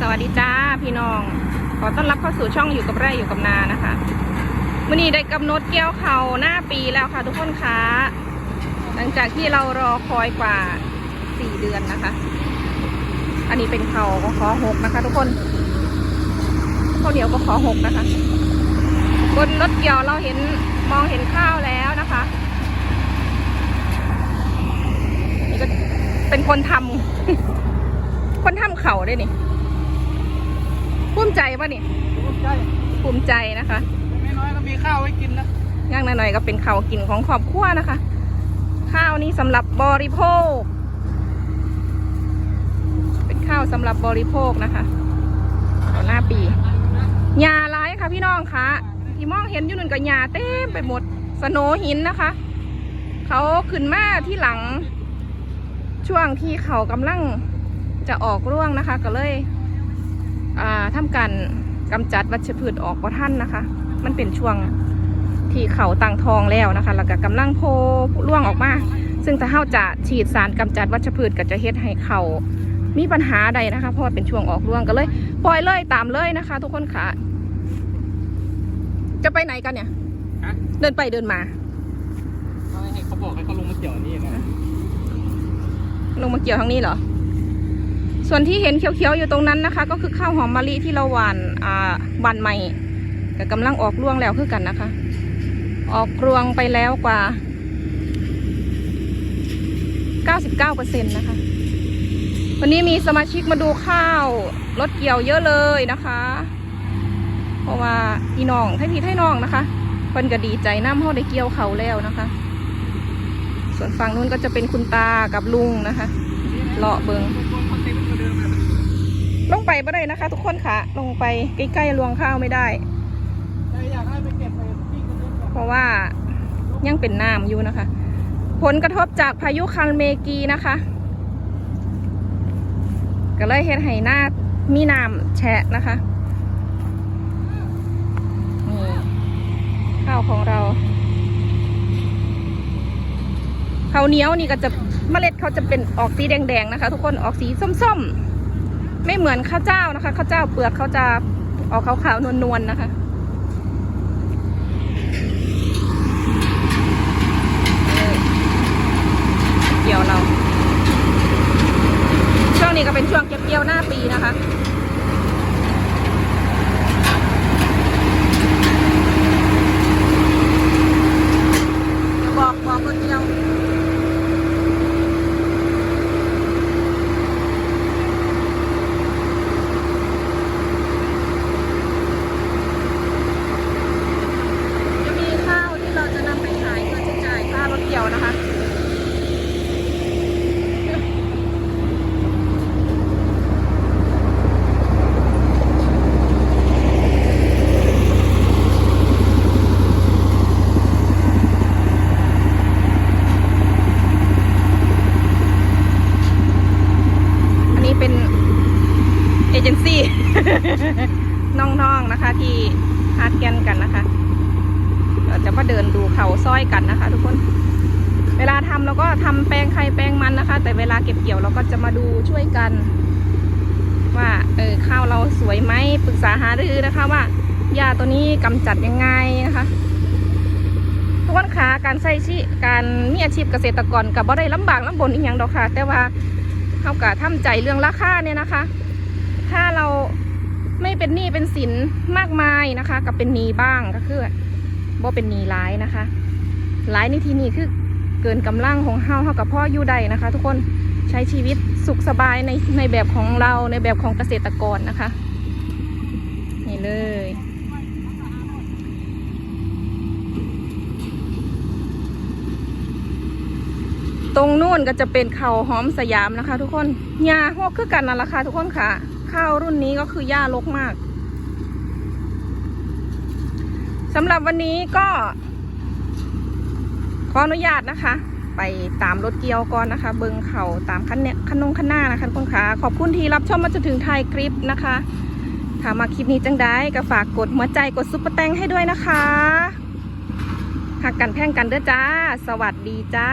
สวัสดีจ้าพี่น้อง ขอต้อนรับเข้าสู่ช่องอยู่กับไร่อยู่กับนานะคะมื่อนี้ได้กำหนดเกี่ยวเขาหน้าปีแล้วค่ะทุกคนคะหลังจากที่เรารอคอยกว่าสี่เดือนนะคะ อันนี้เป็นเขาก็ขอหกนะคะ ทุกคนข้าวเหนียวก็ขอหกนะคะ บนรถเกี่ยวเราเห็นมองเห็นข้าวแล้วนะคะนี่ก็เป็นคนทำคนทำเข่าด้วยนี่ ภูมิใจป่ะนี่ใช่ภูมิใจนะคะไม่น้อยก็มีข้าวไว้กินนะย่างหน่อยๆก็เป็นข้าวกินของครอบครัวนะคะ ข้าวนี้สำหรับบริโภค เป็นข้าวสำหรับบริโภคนะคะต่อหน้าปีหญ้าร้ายค่ะพี่น้องคะที่มองเห็นอยู่นั่นก็หญ้าเต็มไปหมดสโหนหินนะคะ เขาขึ้นมาที่หลัง ช่วงที่เขากำลังจะออกร่วงนะคะ ก็เลย อ่าทำการกำจัดวัชพืชออกเพราะท่านนะคะ มันเป็นช่วงที่เขาตังทองแล้วนะคะ แล้วก็กำลังโพร่วงออกมา ซึ่งถ้าเฮาจะฉีดสารกำจัดวัชพืชก็จะเฮ็ดให้เขามีปัญหาใดนะคะ เพราะว่าเป็นช่วงออกร่วงก็เลย ปล่อยเลยตามเลยนะคะ ทุกคนค่ะ จะไปไหนกันเนี่ยฮะเดินไปเดินมาให้เขาบอกให้เขาลงมาเกี่ยวนี่นะลงมาเกี่ยวทางนี้เหรอ ส่วนที่เห็นเขียวๆอยู่ตรงนั้นนะคะ ก็คือข้าวหอมมะลิที่เราหว่านอ่าหว่านใหม่ก็กำลังออกร่วงแล้วคือกันนะคะ ออกรวงไปแล้วกว่า 99%นะคะ วันนี้มีสมาชิกมาดูข้าวรถเกี่ยวเยอะเลยนะคะ เพราะว่าพี่น้องให้พี่ให้น้องนะคะเพิ่นก็ดีใจน้ำเขาได้เกี่ยวเขาแล้วนะคะ ส่วนฝั่งนู้นก็จะเป็นคุณตากับลุงนะคะเลาะเบิง ลงไปไม่ได้นะคะ ทุกคนค่ะลงไปใกล้ๆรวงข้าวไม่ได้ เพราะว่ายังเป็นน้ำอยู่นะคะ ผลกระทบจากพายุคันเมกีนะคะ ก็เลยเห็นให้หน้ามีน้ำแฉะนะคะนี่ข้าวของเราข้าวเหนียวนี่ก็จะเมล็ดเขาจะเป็นออกสีแดงๆนะคะ ทุกคนออกสีส้มๆ ไม่เหมือนข้าวเจ้านะคะ ข้าวเจ้าเปลือกเขาจะออกขาวๆนวลๆนะคะเกี่ยวเรา ช่วงนี้ก็เป็นช่วงเก็บเกี่ยวหน้าปีนะคะ บอกบอกคนเดียว จะมีข้าวที่เราจะนำไปขายเพื่อจะจ่ายค่ารถเกี่ยวนะคะ อันนี้เป็น เจนซี่น้องๆนะคะ ที่ฮาร์ดแกนกันนะคะเราจะมาเดินดูเขาซ้อยกันนะคะ ทุกคน เวลาทำเราก็ทำแปลงใครแปลงมันนะคะ แต่เวลาเก็บเกี่ยวเราก็จะมาดูช่วยกัน ว่าเออข้าวเราสวยไหมปรึกษาหารือนะคะว่ายาตัวนี้กำจัดยังไงนะคะทุกคนคะการใช้ชีการมีอาชีพเกษตรกรกับบ่ได้ลำบากลำบนอีกอย่างดอกค่ะ แต่ว่าเขากะทำใจเรื่องราคาเนี่ยนะคะ ถ้าเราไม่เป็นหนี้เป็นสินมากมายนะคะ กับเป็นหนี้บ้างก็คือบ่เป็นหนี้ร้ายนะคะร้ายในที่นี้คือเกินกำลังของเฮาเฮากับพ่ออยู่ใดนะคะ ทุกคนใช้ชีวิตสุขสบายในในแบบของเราในแบบของเกษตรกรนะคะ นี่เลยตรงนู่นก็จะเป็นเขาหอมสยามนะคะ ทุกคนหญ้าหกคือกันนั่นแหละค่ะทุกคนค่ะ ข้าวรุ่นนี้ก็คือหญ้ารกมากสำหรับวันนี้ก็ ขออนุญาตนะคะ ไปตามรถเกียวก่อนนะคะ เบิงเขาตามคันเนี่ยคันนงคันหน้านะคะทุกคนค่ะขอบคุณที่รับชมมาจนถึงท้ายคลิปนะคะถ้ามาคลิปนี้จังได้ก็ฝากกดหัวใจกดซุปเปอร์แตงให้ด้วยนะคะหักกันแพ่งกันเด้อจ้า สวัสดีจ้า